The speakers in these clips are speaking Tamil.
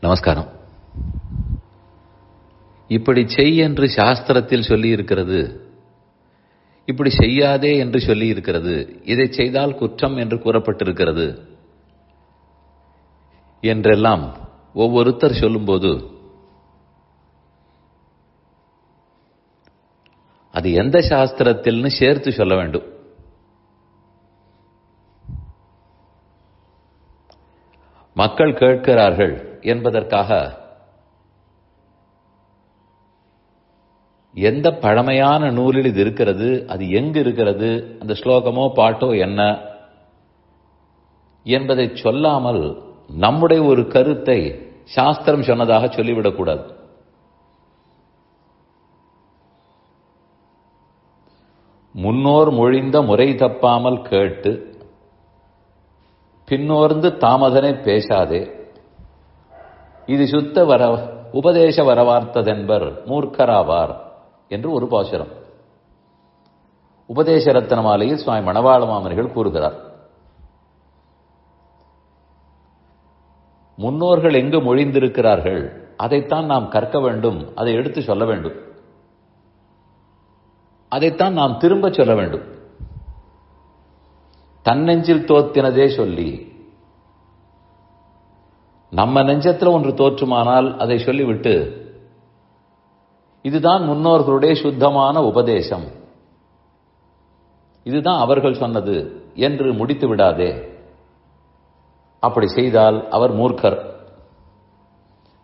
நமஸ்காரம். இப்படி செய் என்று சாஸ்திரத்தில் சொல்லி இருக்கிறது இப்படி செய்யாதே என்று சொல்லி இருக்கிறது இதை செய்தால் குற்றம் என்று கூறப்பட்டிருக்கிறது. என்றெல்லாம் ஒவ்வொருத்தர் சொல்லும்போது அது எந்த சாஸ்திரத்தில்னு சேர்த்து சொல்ல வேண்டும். மக்கள் கேட்கிறார்கள் என்பதற்காக எந்த பழமையான நூலில் இது இருக்கிறது அது எங்கு இருக்கிறது அந்த ஸ்லோகமோ பாட்டோ என்ன என்பதை சொல்லாமல் நம்முடைய ஒரு கருத்தை சாஸ்திரம் சொன்னதாக சொல்லிவிடக்கூடாது. முன்னோர் மொழிந்த முறை தப்பாமல் கேட்டு பின்னோர்ந்து தாமதனை பேசாதே. இது சுத்த வர உபதேச வரவார்த்ததென்பர் மூர்க்கராவார் என்று ஒரு பாசுரம். உபதேச ரத்தனமாலையில் சுவாமி மணவாள மாமனிகள் கூறுகிறார். முன்னோர்கள் எங்கு மொழிந்திருக்கிறார்கள்? அதைத்தான் நாம் கற்க வேண்டும் அதை எடுத்து சொல்ல வேண்டும். அதைத்தான் நாம் திரும்ப சொல்ல வேண்டும். தன்னெஞ்சில் தோத்தினதே சொல்லி நம்ம நெஞ்சத்துல ஒன்று தோற்றுமானால் அதை சொல்லிவிட்டு இதுதான் முன்னோர்களுடைய சுத்தமான உபதேசம். இதுதான் அவர்கள் சொன்னது என்று முடித்து விடாதே. அப்படி செய்தால் அவர் மூர்க்கர்.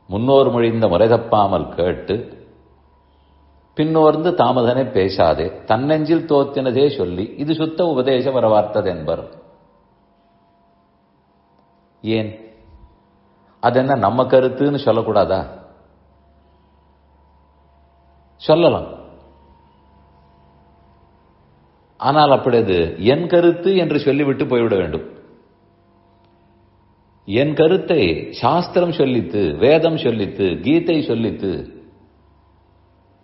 முன்னோர் மொழிந்த முறை தப்பாமல் கேட்டு பின்னோர்ந்து தாமதனை பேசாதே. தன்னெஞ்சில் தோத்தினதே சொல்லி இது சுத்த உபதேச வரவார்த்ததென்பர். ஏன்? அது என்ன நம்ம கருத்துன்னு சொல்லக்கூடாதா? சொல்லலாம். ஆனால் அப்படி அது என் கருத்து என்று சொல்லிவிட்டு போய்விட வேண்டும். என் கருத்தை சாஸ்திரம் சொல்லித்து வேதம் சொல்லித்து கீதை சொல்லித்து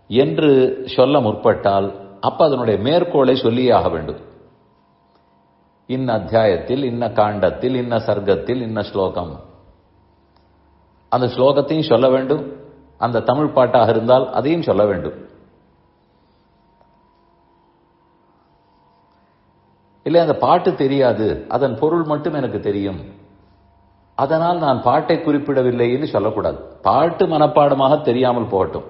என்று சொல்ல முற்பட்டால் அப்ப அதனுடைய மேற்கோளை சொல்லியே ஆக வேண்டும். இன்ன அத்தியாயத்தில் இன்ன காண்டத்தில் இன்ன சர்க்கத்தில் இன்ன ஸ்லோகம். அந்த ஸ்லோகத்தையும் சொல்ல வேண்டும். அந்த தமிழ் பாட்டாக இருந்தால் அதையும் சொல்ல வேண்டும். இல்லை அந்த பாட்டு தெரியாது. அதன் பொருள் மட்டும் எனக்கு தெரியும். அதனால் நான் பாட்டை குறிப்பிடவில்லைன்னு சொல்லக்கூடாது. பாட்டு மனப்பாடமாக தெரியாமல் போகட்டும்.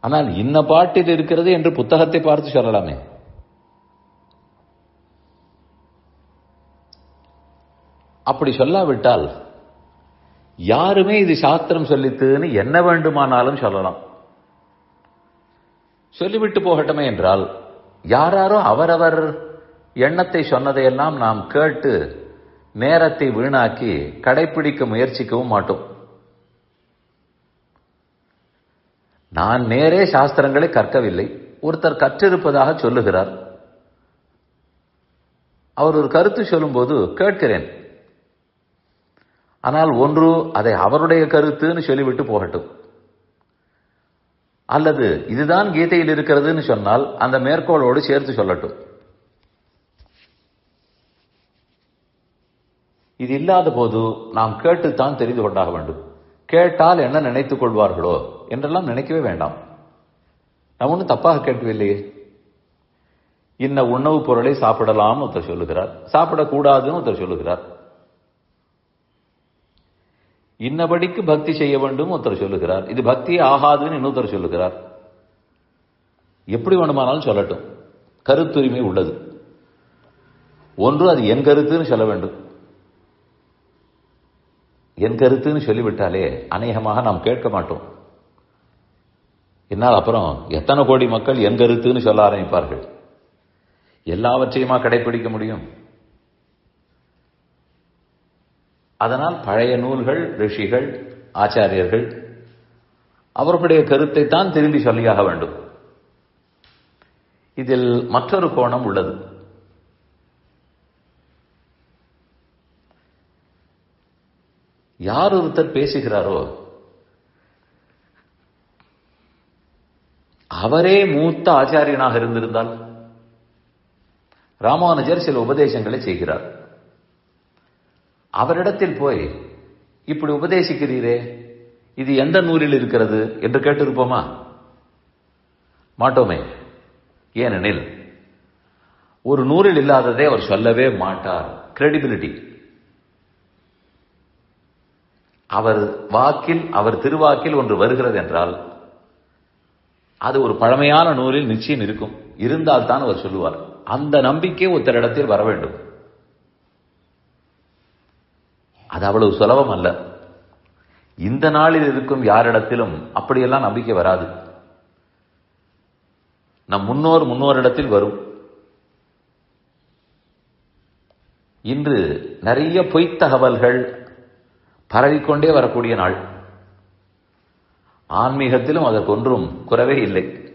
ஆனால் இன்ன பாட்டில் இருக்கிறது என்று புத்தகத்தை பார்த்து சொல்லலாமே. அப்படி சொல்லாவிட்டால் யாருமே இது சாஸ்திரம் சொல்லித்துன்னு என்ன வேண்டுமானாலும் சொல்லலாம். சொல்லிவிட்டு போகட்டமே என்றால் யாராரோ அவரவர் எண்ணத்தை சொன்னதையெல்லாம் நாம் கேட்டு நேரத்தை வீணாக்கி கடைபிடிக்க முயற்சிக்கவும் மாட்டோம். நான் நேரே சாஸ்திரங்களை கற்கவில்லை. ஒருத்தர் கற்றிருப்பதாக சொல்லுகிறார். அவர் ஒரு கருத்து சொல்லும்போது கேட்கிறேன். ஆனால் ஒன்று அதை அவருடைய கருத்துன்னு சொல்லிவிட்டு போகட்டும். அல்லது இதுதான் கீதையில் இருக்கிறதுன்னு சொன்னால் அந்த மேற்கோளோடு சேர்த்து சொல்லட்டும். இது இல்லாத போது நாம் கேட்டுத்தான் தெரிந்து கொண்டாக வேண்டும். கேட்டால் என்ன நினைத்துக் கொள்வார்களோ என்றெல்லாம் நினைக்கவே வேண்டாம். நான் ஒன்றும் தப்பாக கேட்கவில்லையே. இன்ன உணவுப் பொருளை சாப்பிடலாம்னு ஒருத்தர் சொல்லுகிறார். சாப்பிடக்கூடாதுன்னு ஒருத்தர் சொல்லுகிறார். இன்னபடிக்கு பக்தி செய்ய வேண்டும் ஒருத்தர் சொல்லுகிறார். இது பக்தி ஆகாதுன்னு இன்னொருத்தர் சொல்லுகிறார். எப்படி வேண்டுமானாலும் சொல்லட்டும். கருத்துரிமை உள்ளது. ஒன்று அது என் கருத்துன்னு சொல்ல வேண்டும். என் கருத்துன்னு சொல்லிவிட்டாலே அநேகமாக நாம் கேட்க மாட்டோம். என்னால் அப்புறம் எத்தனை கோடி மக்கள் என் கருத்துன்னு சொல்ல ஆரம்பிப்பார்கள்? எல்லாவற்றையுமா கடைபிடிக்க முடியும்? அதனால் பழைய நூல்கள் ரிஷிகள் ஆச்சாரியர்கள் அவர்களுடைய கருத்தை தான் திரும்பி சொல்லியாக வேண்டும். இதில் மற்றொரு கோணம் உள்ளது. யார் ஒருத்தர் பேசுகிறாரோ அவரே மூத்த ஆச்சாரியனாக இருந்திருந்தால் ராமானுஜர் சில உபதேசங்களை செய்கிறார். அவரிடத்தில் போய் இப்படி உபதேசிக்கிறீரே இது எந்த நூலில் இருக்கிறது? என்று கேட்டிருப்போமா? மாட்டோமே. ஏனெனில் ஒரு நூலில் இல்லாததை அவர் சொல்லவே மாட்டார். கிரெடிபிலிட்டி அவர் வாக்கில் அவர் திருவாக்கில் ஒன்று வருகிறது என்றால் அது ஒரு பழமையான நூலில் நிச்சயம் இருக்கும். இருந்தால் தான் அவர் சொல்லுவார். அந்த நம்பிக்கை ஒருத்தரிடத்தில் வர வேண்டும். அது அவ்வளவு சுலபம் அல்ல. இந்த நாளில் இருக்கும் யாரிடத்திலும் அப்படியெல்லாம் நம்பிக்கை வராது. நம் முன்னோர் முன்னோரிடத்தில் வரும். இன்று நிறைய பொய்த் தகவல்கள் பரவிக்கொண்டே வரக்கூடிய நாள். ஆன்மீகத்திலும் அதற்கொன்றும் குறவே இல்லை.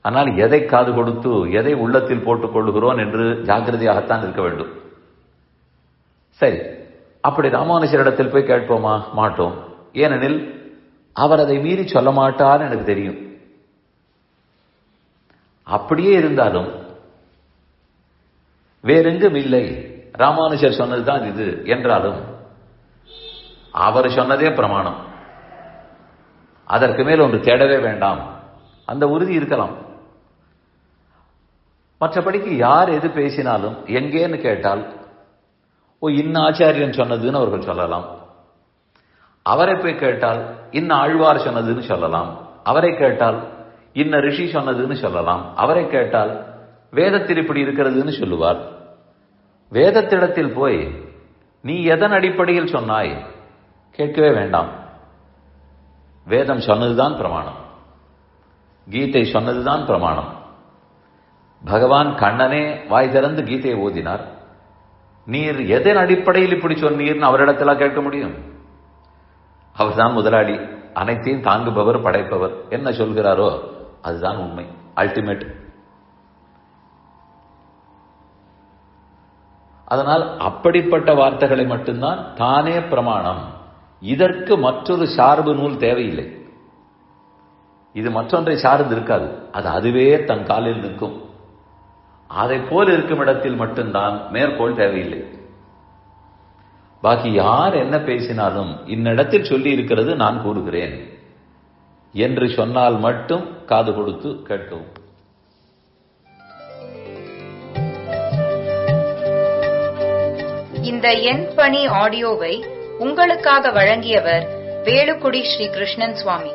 ஆனால் எதை காது கொடுத்து எதை உள்ளத்தில் போட்டுக் கொள்கிறோம் என்று ஜாக்கிரதையாகத்தான் இருக்க வேண்டும். சரி அப்படி ராமானுஜரிடத்தில் போய் கேட்போமா? மாட்டோம். ஏனெனில் அவர் அதை மீறி சொல்ல மாட்டார் எனக்கு தெரியும். அப்படியே இருந்தாலும் வேறெங்கும் இல்லை. ராமானுஜர் சொன்னதுதான் இது என்றாலும் அவர் சொன்னதே பிரமாணம். அதற்கு மேல் ஒன்று தேடவே வேண்டாம். அந்த உறுதி இருக்கலாம். மற்றபடிக்கு யார் எது பேசினாலும் எங்கேன்னு கேட்டால் ஓ இன்ன ஆச்சாரியன் சொன்னதுன்னு அவர்கள் சொல்லலாம். அவரை போய் கேட்டால் இன்ன ஆழ்வார் சொன்னதுன்னு சொல்லலாம். அவரை கேட்டால் இன்ன ரிஷி சொன்னதுன்னு சொல்லலாம். அவரை கேட்டால் வேதத்தில் இப்படி இருக்கிறதுன்னு சொல்லுவார். வேதத்திடத்தில் போய் நீ எதன் அடிப்படையில் சொன்னாய்? கேட்கவே வேண்டாம். வேதம் சொன்னதுதான் பிரமாணம். கீதை சொன்னதுதான் பிரமாணம். பகவான் கண்ணனே வாய் திறந்து கீதையை ஓதினார். நீர் எதன் அடிப்படையில் இப்படி சொன்னீர்னு அவரிடத்துல கேட்க முடியும்? அவர்தான் முதலாளி. அனைத்தையும் தாங்குபவர் படைப்பவர். என்ன சொல்கிறாரோ அதுதான் உண்மை. அல்டிமேட் அதனால் அப்படிப்பட்ட வார்த்தைகளை மட்டும்தான் தானே பிரமாணம். இதற்கு மற்றொரு சார்பு நூல் தேவையில்லை. இது மற்றொன்றை சார்ந்து இருக்காது. அது அதுவே தன் காலில் நிற்கும். அதை போல் இருக்கும் இடத்தில் மட்டும்தான் மேற்கோள் தேவையில்லை. பாக்கி யார் என்ன பேசினாலும் இன்னிடத்தில் சொல்லி இருக்கிறது நான் கூறுகிறேன் என்று சொன்னால் மட்டும் காது கொடுத்து கேட்கவும். இந்த எண் பணி ஆடியோவை உங்களுக்காக வழங்கியவர் வேலுக்குடி ஸ்ரீ கிருஷ்ணன் சுவாமி.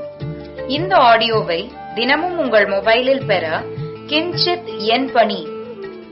இந்த ஆடியோவை தினமும் உங்கள் மொபைலில் பெற கிஞ்சித் எண் பணி